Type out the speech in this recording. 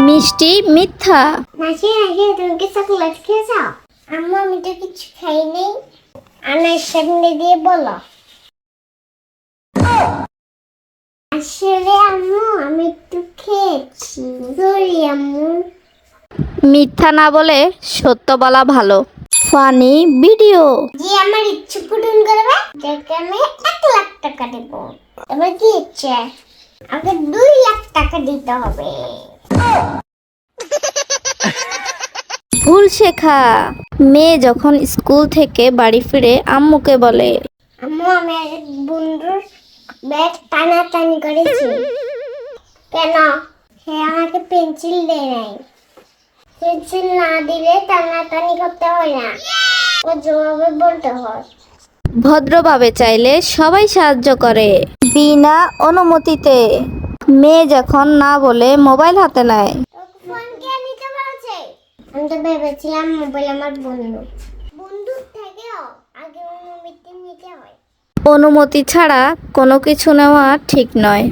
মিষ্টি মিথ্যা। মাসি আগে তুমি কি চকলেট যাও। আম্মু আমি তো কিছু খাই খাইনি আনার সামনে দিয়ে বলো। আসলে আম্মু আমি একটু খেয়েছি। সরি আম্মু। মিথ্যা না বলে সত্য বলা ভালো। ফানি ভিডিও যে আমার ইচ্ছে পূরণ করবে। যাকে আমি এক লাখ টাকা দেবো। এবার কি ইচ্ছে? আমাকে দুই লাখ টাকা দিতে হবে। ভুল শেখা। মেয়ে যখন স্কুল থেকে বাড়ি ফিরে আম্মুকে বলে আম্মু আমি এক বন্ধুর ব্যাগ টানাটানি করেছি। কেন? সে আমাকে পেন্সিল দেয় নাই। পেন্সিল না দিলে টানাটানি করতে হয় না। ও জবাবে বলতে হয়। ভদ্রভাবে চাইলে সবাই সাহায্য করে বিনা অনুমতিতে। মেয়ে যখন না বলে মোবাইল হাতে নেয় তোকে ফোন কে নিতে বলেছে আমি ভেবেছিলাম মোবাইল আমার বন্ধু। বন্ধুর থেকেও আগে অনুমতি নিতে হয়। অনুমতি ছাড়া কোনো কিছু নেওয়া ঠিক নয়।